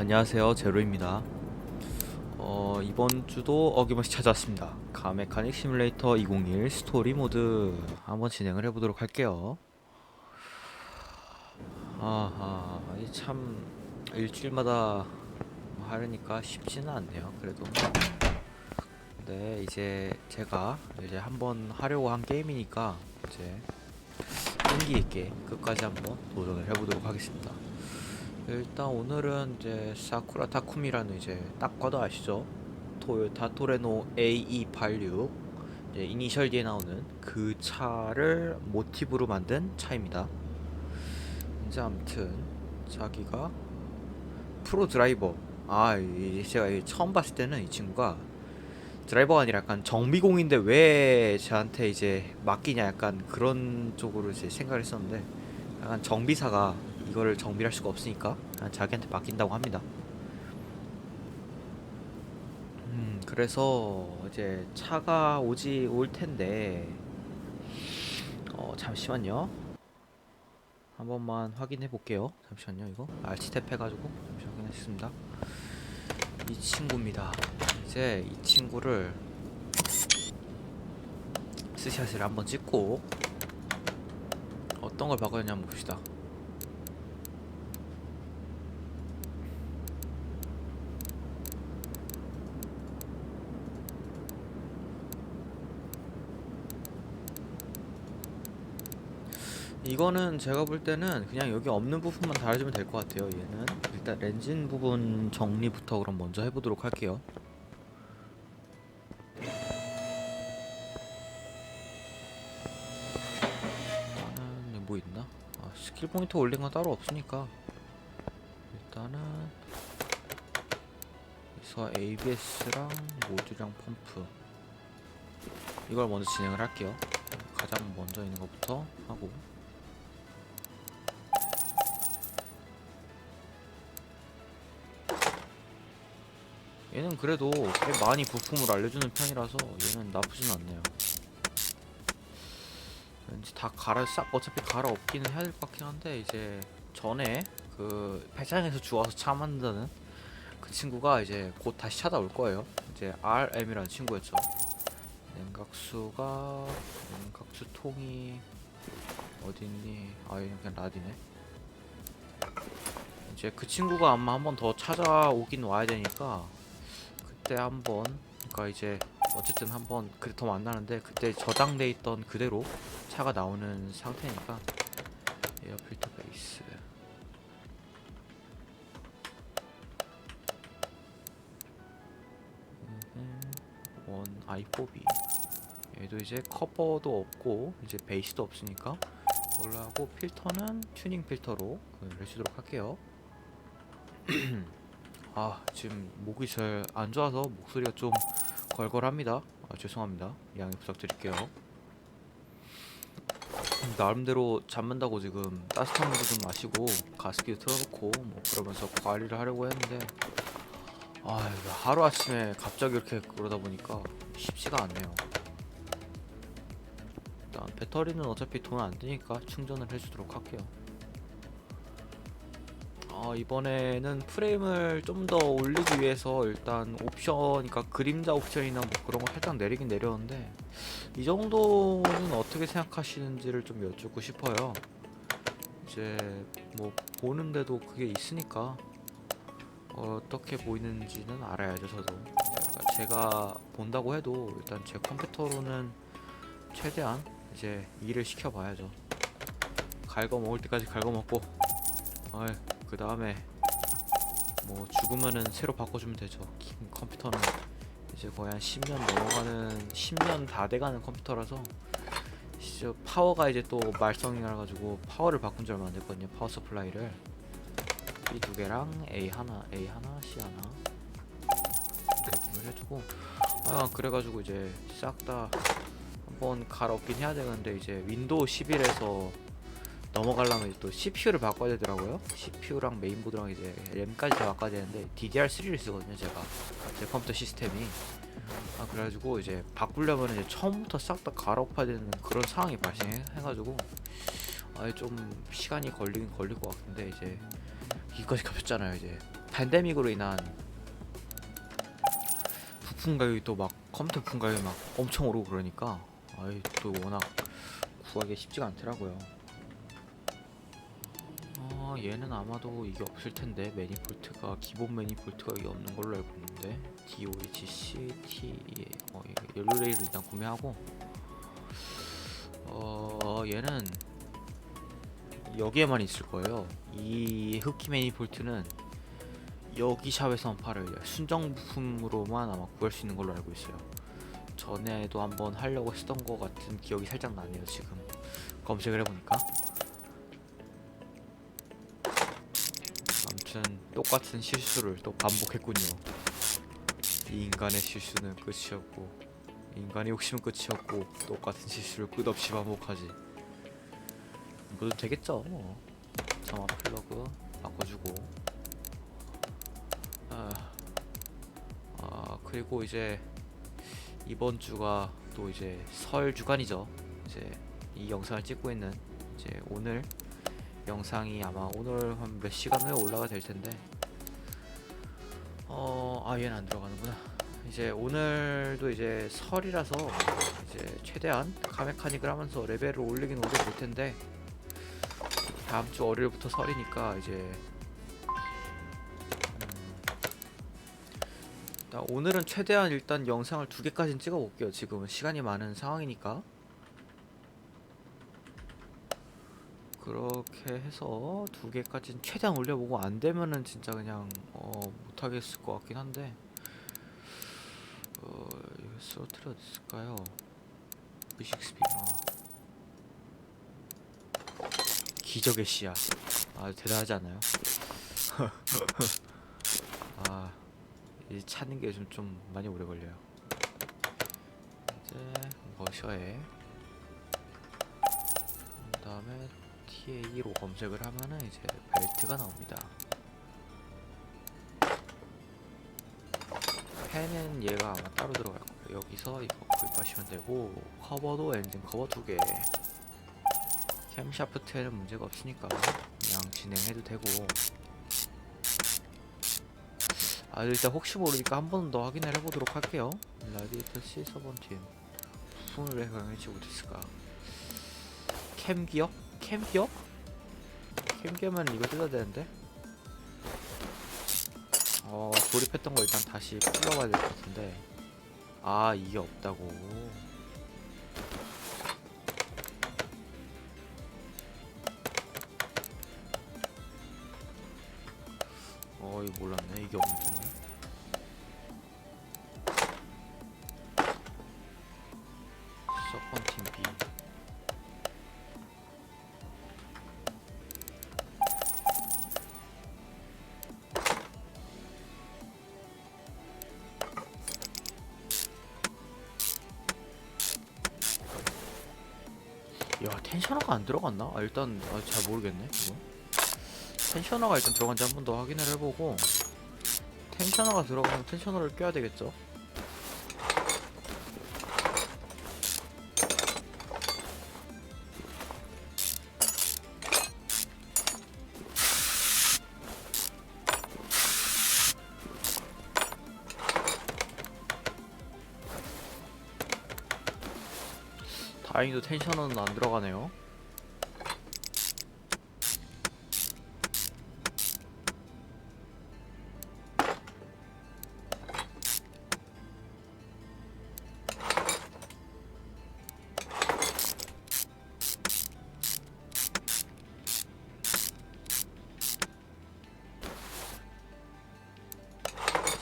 안녕하세요. 제로입니다. 어, 이번 주도 어김없이 찾아왔습니다. 가메카닉 시뮬레이터 2021 스토리 모드 한번 진행을 해보도록 할게요. 아하 이참 일주일마다 하려니까 쉽지는 않네요 그래도. 네 이제 제가 이제 한번 하려고 한 게임이니까 이제 끈기 있게 끝까지 한번 도전을 해보도록 하겠습니다 일단 오늘은 이제 사쿠라 타쿠미라는 이제 딱 봐도 아시죠? 토요타 토레노 A286 이제 이니셜 D에 나오는 그 차를 모티브로 만든 차입니다. 이제 아무튼 자기가 프로 드라이버 아 이- 제가 이 처음 봤을 때는 이 친구가 드라이버가 아니라 약간 정비공인데 왜 저한테 이제 맡기냐 약간 그런 쪽으로 이제 생각을 했었는데 약간 정비사가 이거를 정비를 할 수가 없으니까 자기한테 맡긴다고 합니다. 음, 그래서 이제 차가 오지 올 텐데 어, 잠시만요. 한 번만 확인해 볼게요. 잠시만요. 이거 알치 탭 해 가지고 잠시 확인했습니다. 이 친구입니다. 이제 이 친구를 스샷을 한번 찍고 어떤 걸 바꿔야 한번 봅시다. 이거는 제가 볼 때는 그냥 여기 없는 부분만 달아주면 될 것 같아요. 얘는 일단 렌진 부분 정리부터 그럼 먼저 해보도록 할게요. 일단은 뭐 있나? 아, 스킬 포인트 올린 건 따로 없으니까 일단은 여기서 ABS랑 모듈이랑 펌프 이걸 먼저 진행을 할게요. 가장 먼저 있는 것부터 하고 얘는 그래도 꽤 많이 부품을 알려주는 편이라서 얘는 나쁘진 않네요. 왠지 다 갈아 싹 어차피 갈아 엎기는 해야 될 것 같긴 한데 이제 전에 그 배장에서 주워서 차 만드는 그 친구가 이제 곧 다시 찾아올 거예요. 이제 RM이라는 친구였죠. 냉각수가 냉각수 통이 어딨니? 아 이거 그냥 라디네. 이제 그 친구가 아마 한 번 더 찾아오긴 와야 되니까 그때 한번 그러니까 이제 어쨌든 한번 그때 더 만나는데 그때 저장돼 있던 그대로 차가 나오는 상태니까 에어 필터 베이스. 원 i4b 얘도 이제 커버도 없고 이제 베이스도 없으니까 올라가고 필터는 튜닝 필터로 그 내주도록 할게요 아 지금 목이 잘 안 좋아서 목소리가 좀 걸걸합니다. 아, 죄송합니다. 양해 부탁드릴게요. 나름대로 잠만다고 지금 따뜻한 물도 좀 마시고 가습기도 틀어놓고 뭐 그러면서 관리를 하려고 했는데 아 이거 하루 아침에 갑자기 이렇게 그러다 보니까 쉽지가 않네요. 일단 배터리는 어차피 돈 안 드니까 충전을 해주도록 할게요 어, 이번에는 프레임을 좀 더 올리기 위해서 일단 옵션, 그러니까 그림자 옵션이나 뭐 그런 거 살짝 내리긴 내렸는데 이 정도는 어떻게 생각하시는지를 좀 여쭙고 싶어요. 이제 뭐 보는데도 그게 있으니까 어떻게 보이는지는 알아야죠, 저도. 그러니까 제가 본다고 해도 일단 제 컴퓨터로는 최대한 이제 일을 시켜봐야죠. 갉아 먹을 때까지 갉아 먹고, 어이, 그 다음에 뭐 죽으면은 새로 바꿔주면 되죠. 기- 컴퓨터는 이제 거의 한 10년 넘어가는 10년 다 돼가는 컴퓨터라서 진짜 파워가 이제 또 말썽이라 가지고 파워를 바꾼 지 얼마 안 됐거든요. 파워 서플라이를 B 두 개랑 A 하나, A 하나, C 하나 이렇게 구매를 해주고 아 그래가지고 이제 싹 다 한번 갈아엎긴 해야 되는데 이제 윈도우 11에서 넘어가려면 또 CPU를 바꿔야 되더라고요. CPU랑 메인보드랑 이제 램까지 다 바꿔야 되는데 DDR3를 쓰거든요, 제가. 제 컴퓨터 시스템이. 아, 그래가지고 이제 바꾸려면 이제 처음부터 싹 다 갈아엎어야 되는 그런 상황이 발생해가지고 아예 좀 시간이 걸리긴 걸릴 것 같은데 이제 이까지 겹쳤잖아요, 이제. 팬데믹으로 인한 부품 가격이 또 막 컴퓨터 부품 가격이 막 엄청 오르고 그러니까 아이 또 워낙 구하기 쉽지가 않더라고요. 어 얘는 아마도 이게 없을 텐데 매니폴트가 기본 매니폴트가 이게 없는 걸로 알고 있는데 DOHC T 어 옐로레이를 일단 구매하고 어 얘는 여기에만 있을 거예요. 이 흡기 매니폴트는 여기 샵에서만 팔아요. 순정 부품으로만 아마 구할 수 있는 걸로 알고 있어요. 전에도 한번 하려고 했던 것 같은 기억이 살짝 나네요. 지금 검색을 해보니까. 아무튼 똑같은 실수를 또 반복했군요. 이 인간의 실수는 끝이 없고 인간의 욕심은 끝이 없고 똑같은 실수를 끝없이 반복하지. 뭐도 되겠죠. 점화 플러그 바꿔주고. 아, 아 그리고 이제 이번 주가 또 이제 설 주간이죠. 이제 이 영상을 찍고 있는 이제 오늘 영상이 아마 오늘 한 몇 시간 후에 올라가 될 텐데. 어, 아 얘는 안 들어가는구나. 이제 오늘도 이제 설이라서 이제 최대한 카메카닉을 하면서 레벨을 올리긴 올릴 볼 텐데 다음 주 월요일부터 설이니까 이제 음, 오늘은 최대한 일단 영상을 두 개까지는 찍어 볼게요. 지금은 시간이 많은 상황이니까 그렇게 해서 두 개까지는 최대한 올려보고 안 되면은 진짜 그냥 어, 못 하겠을 것 같긴 한데 어, 이거 슬로틀이 어디 있을까요? V6B 어. 기적의 씨앗 아 대단하지 않아요? 아, 이 찾는 게좀좀 많이 오래 걸려요. 이제 머셔에 그 다음에 TA로 검색을 하면은 이제 벨트가 나옵니다. 펜은 얘가 아마 따로 들어갈 거예요. 여기서 이거 구입하시면 되고 커버도 엔진 커버 두 개. 캠샤프트에는 문제가 없으니까 그냥 진행해도 되고 아 일단 혹시 모르니까 한 번 더 확인을 해보도록 할게요 라디에이터 C 서번팀 부품을 왜 강해지 못했을까 캠 기어? 캠기어? 캠기어면 이거 뜯어야 되는데? 어 조립했던 거 일단 다시 풀러봐야 될 것 같은데. 아 이게 없다고. 어 이거 몰랐네. 이게 없는구 텐셔너가 안 들어갔나? 아 일단 아, 잘 모르겠네 이거. 텐셔너가 일단 들어간지 한 번 더 확인을 해보고 텐셔너가 들어가면 텐셔너를 껴야 되겠죠? 다행히도 텐셔너는 안 들어가네요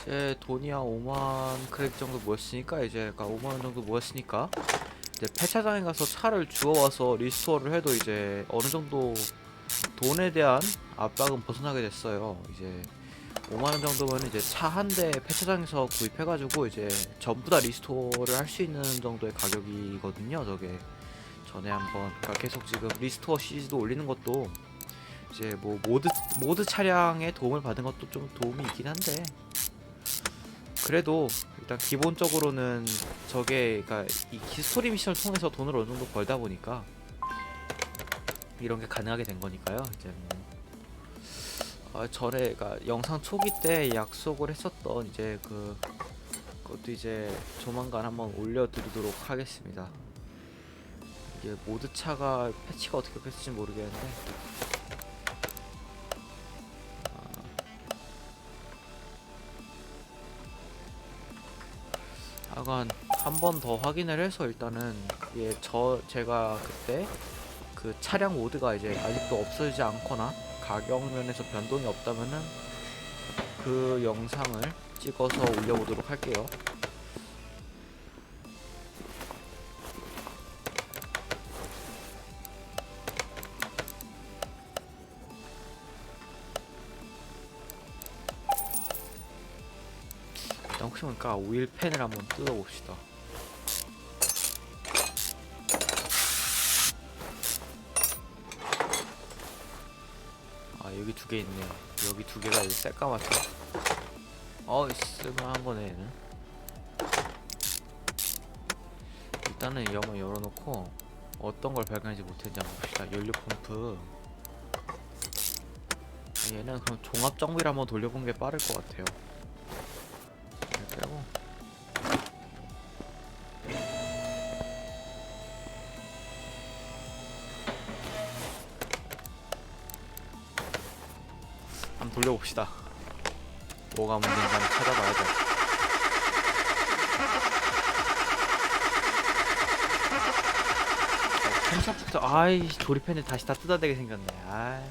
이제 돈이 한 5만 크레딧 정도 모였으니까 이제 그러니까 5만 원 정도 모였으니까 이제 폐차장에 가서 차를 주워와서 리스토어를 해도 이제 어느 정도 돈에 대한 압박은 벗어나게 됐어요. 이제 5만 원 정도면 이제 차 한 대 폐차장에서 구입해가지고 이제 전부 다 리스토어를 할 수 있는 정도의 가격이거든요. 저게 전에 한번 그러니까 계속 지금 리스토어 시리즈도 올리는 것도 이제 뭐 모드 모드 차량에 도움을 받은 것도 좀 도움이 있긴 한데 그래도 일단 기본적으로는 저게 그러니까 이 히스토리 미션을 통해서 돈을 어느 정도 벌다 보니까 이런 게 가능하게 된 거니까요. 이제 뭐 아, 전에 가 영상 초기 때 약속을 했었던 이제 그 그것도 이제 조만간 한번 올려드리도록 하겠습니다. 이게 모드 차가 패치가 어떻게 됐을지 모르겠는데 하간 한번 더 확인을 해서 일단은 예, 저 제가 그때 그 차량 모드가 이제 아직도 없어지지 않거나 가격 면에서 변동이 없다면은 그 영상을 찍어서 올려보도록 할게요. 혹시 모르니까 오일 펜을 한번 뜯어봅시다. 아 여기 두 개 있네요. 여기 두 개가 이제 새까맣죠. 어 쓸만한 거네 얘는. 일단은 이 한번 열어놓고 어떤 걸 발견하지 못했는지 한번 봅시다. 연료 펌프. 얘는 그럼 종합 정비를 한번 돌려본 게 빠를 것 같아요. 한번 돌려봅시다. 뭐가 문제인지 한번 찾아봐야죠. 어, 캠샵부터 아이 조립했는데 다시 다 뜯어대게 생겼네. 아이.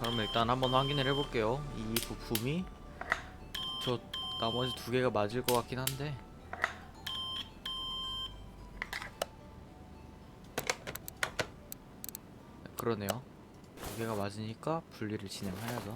그럼 일단 한번 확인을 해볼게요. 이 부품이 저 나머지 두 개가 맞을 것 같긴 한데 그러네요. 두 개가 맞으니까 분리를 진행해야죠.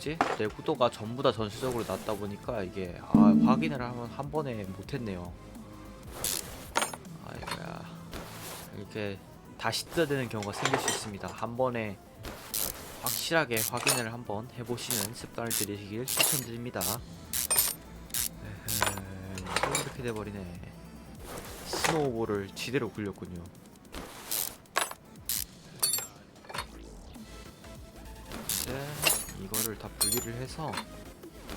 뭐지 내 구도가 전부 다 전체적으로 낮다 보니까 이게 아 확인을 한번 한 번에 못했네요. 아이고야 이렇게 다시 뜯어대는 경우가 생길 수 있습니다. 한 번에 확실하게 확인을 한번 해보시는 습관을 들이시길 추천드립니다. 에헤이, 또 이렇게 돼버리네. 스노우볼을 지대로 굴렸군요. 이거를 다 분리를 해서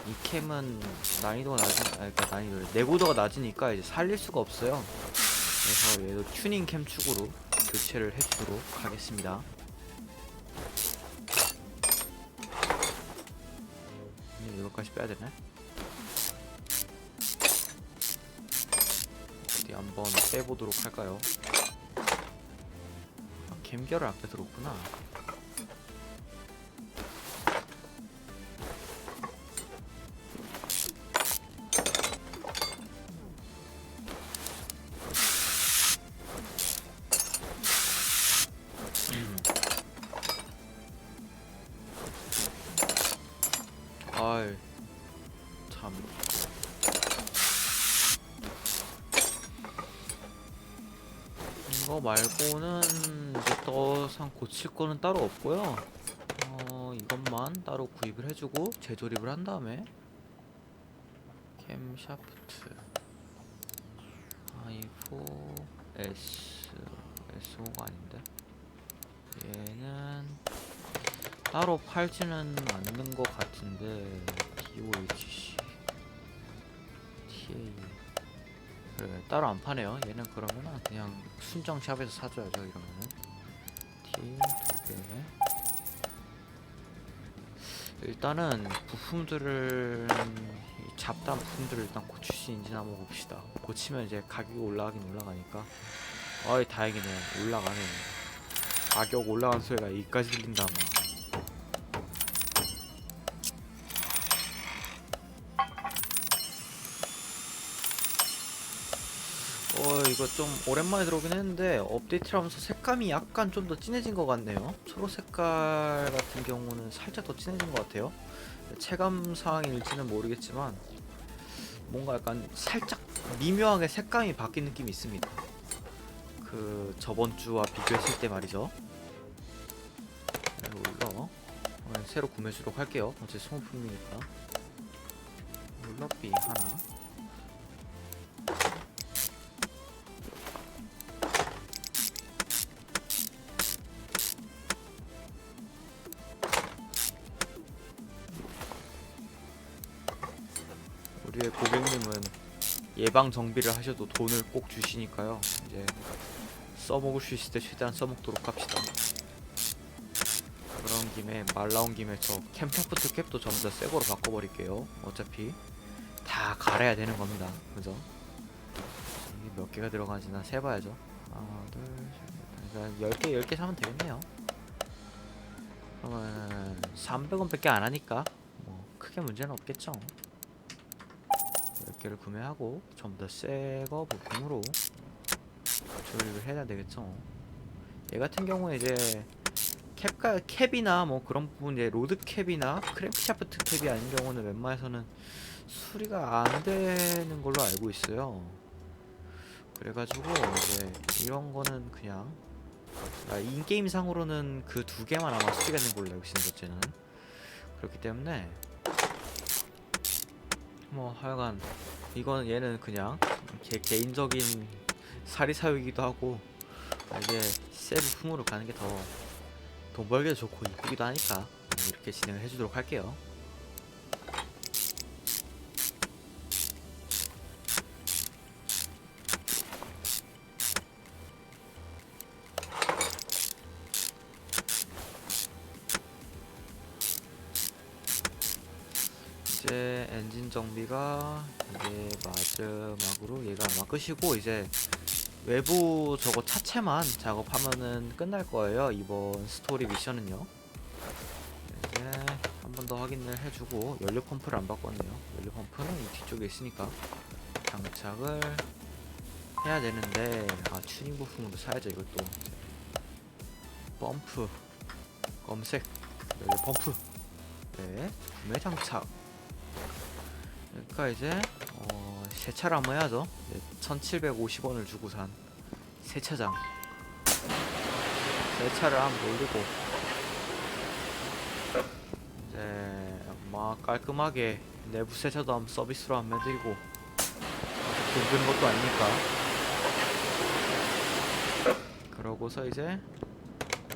이 캠은 난이도가 낮은 아 그러니까 난이도 내구도가 낮으니까 이제 살릴 수가 없어요. 그래서 얘도 튜닝 캠 축으로 교체를 해주도록 하겠습니다. 음, 이거까지 빼야 되네. 어디 한번 빼보도록 할까요? 아, 캠결을 아껴 들었구나. 말고는 이제 더 이상 고칠 거는 따로 없고요. 어 이것만 따로 구입을 해주고 재조립을 한 다음에 캠 샤프트 i4 S S5가 아닌데? 얘는 따로 팔지는 않는 것 같은데 DOHC TA 그래 따로 안 파네요. 얘는 그러면은 그냥 순정 샵에서 사줘야죠 이러면은. TA 두개. 일단은 부품들을 이 잡다한 부품들을 일단 고칠 수 있는지 한번 봅시다. 고치면 이제 가격이 올라가긴 올라가니까. 어이 다행이네 올라가네. 가격 올라간 소리가 여기까지 들린다 막 이거 좀 오랜만에 들어오긴 했는데 업데이트를 하면서 색감이 약간 좀 더 진해진 것 같네요. 초록 색깔 같은 경우는 살짝 더 진해진 것 같아요. 체감상일지는 모르겠지만 뭔가 약간 살짝 미묘하게 색감이 바뀐 느낌이 있습니다. 그 저번 주와 비교했을 때 말이죠. 네, 롤러 어, 새로 구매 주도록 할게요. 어제 소모품이니까. 롤러비 하나 예방 정비를 하셔도 돈을 꼭 주시니까요. 이제 써먹을 수 있을 때 최대한 써먹도록 합시다. 그런 김에 말 나온 김에 저 캠퍼프트 캡도 전부 다 새거로 바꿔버릴게요. 어차피 다 갈아야 되는 겁니다. 그죠? 이게 몇 개가 들어가지나 세봐야죠. 하나, 둘, 셋, 넷. 그러니까 10개, 10개 사면 되겠네요. 그러면 300원 밖에 안 하니까 뭐 크게 문제는 없겠죠. 10개를 구매하고 전부 다 새거 부품으로 조립을 해야 되겠죠. 얘 같은 경우에 이제 캡가 캡이나 뭐 그런 부분 이제 로드 캡이나 크랭크샤프트 캡이 아닌 경우는 웬만해서는 수리가 안 되는 걸로 알고 있어요. 그래가지고 이제 이런 거는 그냥 아, 인게임 상으로는 그 두 개만 아마 수리가 되는 걸로 알고 있습니다. 저는 그렇기 때문에 뭐 하여간 이건 얘는 그냥 개, 개인적인 사리 사욕이기도 하고 아, 이게 새 부품으로 가는 게 더 돈 벌기도 좋고 이쁘기도 하니까 음, 이렇게 진행을 해주도록 할게요. 이제 엔진 정비가 이제 마지막으로 얘가 아마 끝이고 이제 외부 저거 차체만 작업하면은 끝날 거예요 이번 스토리 미션은요. 이제 한 번 더 확인을 해주고 연료 펌프를 안 바꿨네요. 연료 펌프는 이 뒤쪽에 있으니까 장착을 해야 되는데 아 튜닝 부품으로 사야죠 이것도 펌프 검색 연료 펌프. 네 구매 장착 그러니까 이제 어, 세차를 한번 해야죠. 1,750원을 주고 산 세차장. 세차를 한번 올리고 이제 막 깔끔하게 내부 세차도 한번 서비스로 한번 해드리고 돈 드는 것도 아니니까. 그러고서 이제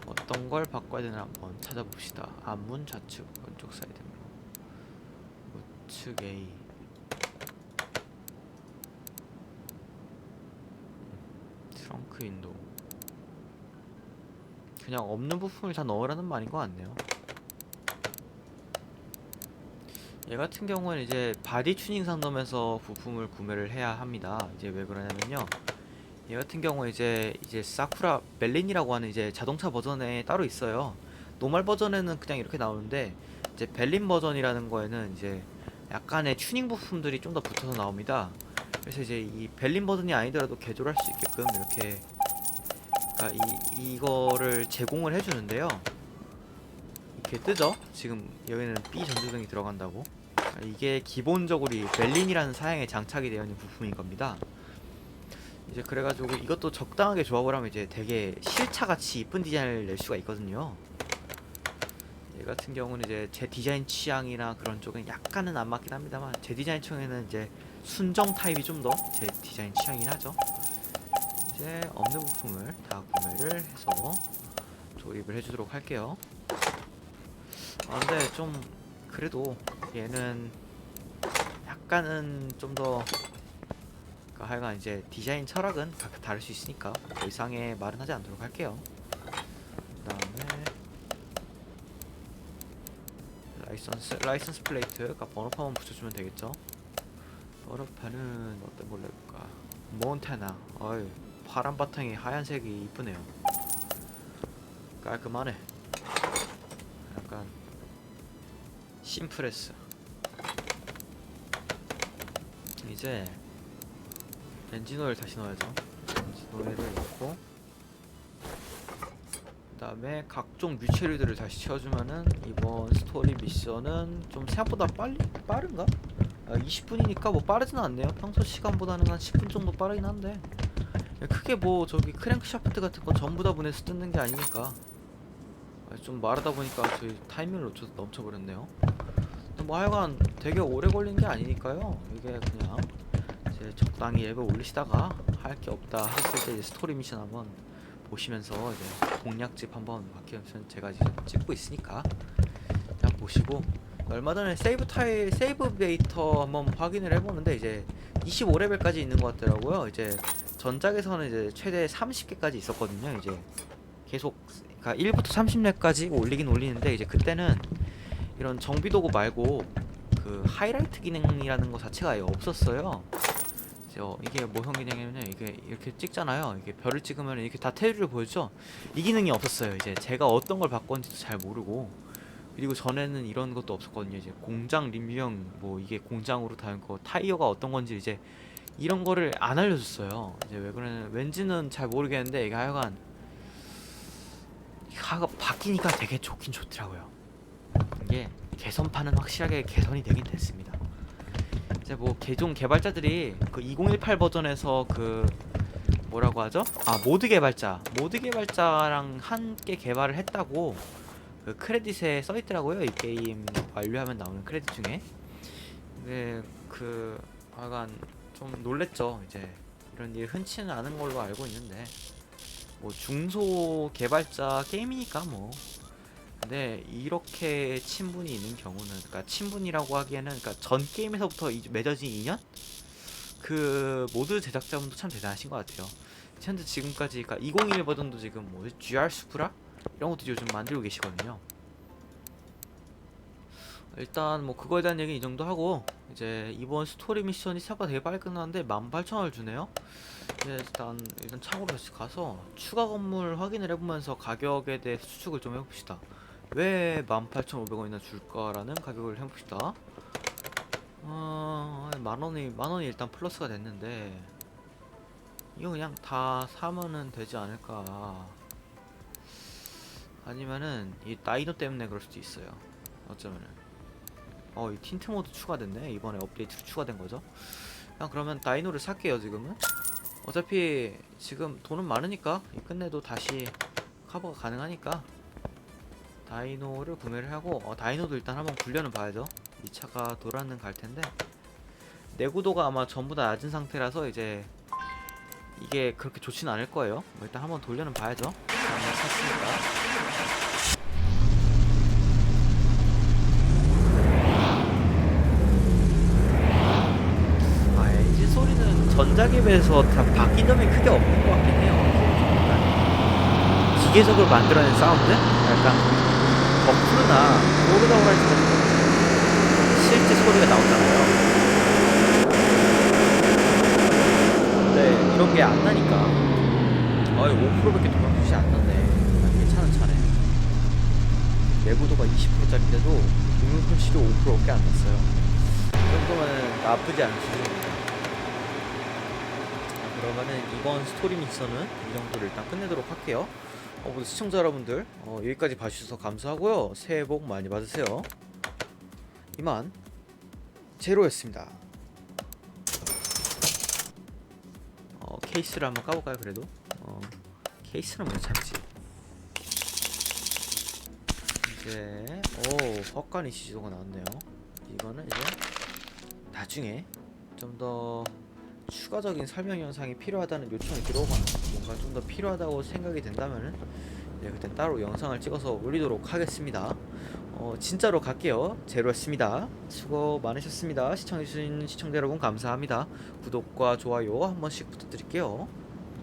어떤 걸 바꿔야 되나 한번 찾아봅시다. 앞문 좌측 왼쪽 사이드로 우측 A 트렁크 윈도우 그냥 없는 부품을 다 넣으라는 말인 것 같네요. 얘 같은 경우는 이제 바디 튜닝 상점에서 부품을 구매를 해야 합니다. 이제 왜 그러냐면요. 얘 같은 경우 이제 이제 사쿠라 벨린이라고 하는 이제 자동차 버전에 따로 있어요. 노멀 버전에는 그냥 이렇게 나오는데 이제 벨린 버전이라는 거에는 이제 약간의 튜닝 부품들이 좀 더 붙어서 나옵니다. 그래서 이제 이 벨린 버전이 아니더라도 개조할 수 있게끔 이렇게 그러니까 이 이거를 제공을 해주는데요. 이렇게 뜨죠? 지금 여기는 B 전조등이 들어간다고. 아, 이게 기본적으로 이 벨린이라는 사양에 장착이 되어 있는 부품인 겁니다. 이제 그래가지고 이것도 적당하게 조합을 하면 이제 되게 실차같이 이쁜 디자인을 낼 수가 있거든요. 얘 같은 경우는 이제 제 디자인 취향이나 그런 쪽은 약간은 안 맞긴 합니다만 제 디자인 취향에는 이제 순정 타입이 좀 더 제 디자인 취향이긴 하죠. 이제 없는 부품을 다 구매를 해서 조립을 해주도록 할게요. 아 근데 좀 그래도 얘는 약간은 좀더 그러니까 하여간 이제 디자인 철학은 각각 다를 수 있으니까 더 이상의 말은 하지 않도록 할게요. 그 다음에 라이선스 라이선스 플레이트 그러니까 번호판만 붙여주면 되겠죠. 번호판은 어떤 걸로 해볼까? 몬테나. 어이 파란 바탕에 하얀색이 이쁘네요. 깔끔하네. 약간 심플했어. 이제 엔진 오일 다시 넣어야죠. 엔진 오일을 넣고 그다음에 각종 뮤체류들을 다시 채워주면은 이번 스토리 미션은 좀 생각보다 빨리 빠른가? 아, 20분이니까 뭐 빠르진 않네요. 평소 시간보다는 한 10분 정도 빠르긴 한데 크게 뭐 저기 크랭크 샤프트 같은 거 전부 다 보내서 뜯는 게 아니니까 아, 좀 말하다 보니까 저희 타이밍을 놓쳐서 넘쳐버렸네요. 뭐 하여간 되게 오래 걸린 게 아니니까요. 이게 그냥 이제 적당히 레벨 올리시다가 할 게 없다 했을 때 이제 스토리 미션 한번 보시면서 이제 공략집 한번 박혜영선 제가 지금 찍고 있으니까 그냥 보시고 얼마 전에 세이브 타일 세이브 데이터 한번 확인을 해보는데 이제 25레벨까지 있는 것 같더라고요. 이제 전작에서는 이제 최대 30개까지 있었거든요. 이제 계속 그러니까 1부터 30렙까지 올리긴 올리는데 이제 그때는 이런 정비 도구 말고 그 하이라이트 기능이라는 거 자체가 아예 없었어요. 이게 뭐형 기능이냐면 이게 이렇게 찍잖아요. 이게 별을 찍으면 이렇게 다 테두리를 보여죠. 이 기능이 없었어요. 이제 제가 어떤 걸 바꿨는지도 잘 모르고 그리고 전에는 이런 것도 없었거든요. 이제 공장 리뷰형 뭐 이게 공장으로 다는 거 타이어가 어떤 건지 이제 이런 거를 안 알려줬어요. 이제 왜 그러냐 왠지는 잘 모르겠는데 이게 하여간 하가 바뀌니까 되게 좋긴 좋더라고요. 이게 개선판은 확실하게 개선이 되긴 됐습니다. 이제 뭐 개종 개발자들이 그 2018 버전에서 그 뭐라고 하죠? 아 모드 개발자 모드 개발자랑 함께 개발을 했다고 그 크레딧에 써 있더라고요. 이 게임 완료하면 나오는 크레딧 중에. 근데 그 약간 좀 놀랬죠. 이제 이런 일 흔치는 않은 걸로 알고 있는데. 뭐 중소 개발자 게임이니까 뭐. 근데 이렇게 친분이 있는 경우는 그러니까 친분이라고 하기에는 그러니까 전 게임에서부터 이- 맺어진 인연? 그 모드 제작자분도 참 대단하신 것 같아요. 현재 지금까지 그러니까 2021 버전도 지금 뭐 GR 수프라 이런 것도 요즘 만들고 계시거든요. 일단 뭐 그거에 대한 얘기 이 정도 하고 이제 이번 스토리 미션이 생각보다 되게 빨리 끝나는데 18,000원을 주네요. 이제 일단 일단 창으로 다시 가서 추가 건물 확인을 해보면서 가격에 대해 수축을 좀 해봅시다. 왜 18,500원이나 줄까라는 가격을 해봅시다. 어, 만 원이 만 원이 일단 플러스가 됐는데 이거 그냥 다 사면은 되지 않을까? 아니면은 이 나이도 때문에 그럴 수도 있어요. 어쩌면은 어, 이 틴트 모드 추가됐네. 이번에 업데이트로 추가된 거죠. 그냥 그러면 다이노를 살게요, 지금은. 어차피 지금 돈은 많으니까 이 끝내도 다시 커버가 가능하니까 다이노를 구매를 하고 어, 다이노도 일단 한번 굴려는 봐야죠. 이 차가 돌아는 갈 텐데 내구도가 아마 전부 다 낮은 상태라서 이제 이게 그렇게 좋진 않을 거예요. 뭐 일단 한번 돌려는 봐야죠. 한번 샀으니까. 아, 엔진 소리는 전작에 비해서 다 바뀐 점이 크게 없는 것 같긴 해요. 기계적으로 만들어낸 사운드? 약간 버프나 오르다오랄 때 실제 소리가 나오잖아요. 근데 이런 게 안 나니까 아이 5%밖에 동영상이 안 났네. 아, 괜찮은 차네. 내구도가 20%짜리인데도 동영상 시도 5%밖에 안 났어요. 이 정도면 나쁘지 않은 수준입니다. 자, 그러면은 이번 스토리 미션은 이 정도로 일단 끝내도록 할게요. 어, 모두 시청자 여러분들 어, 여기까지 봐주셔서 감사하고요. 새해 복 많이 받으세요. 이만 제로였습니다. 케이스를 한번 까볼까요? 그래도 어, 케이스는 못 참지. 이제 오 헛간이 지조가 나왔네요. 이거는 이제 나중에 좀 더 추가적인 설명 영상이 필요하다는 요청이 들어오거나 뭔가 좀 더 필요하다고 생각이 된다면은 이제 그때 따로 영상을 찍어서 올리도록 하겠습니다. 어 진짜로 갈게요. 제로였습니다. 수고 많으셨습니다. 시청해주신 시청자 여러분 감사합니다. 구독과 좋아요 한 번씩 부탁드릴게요.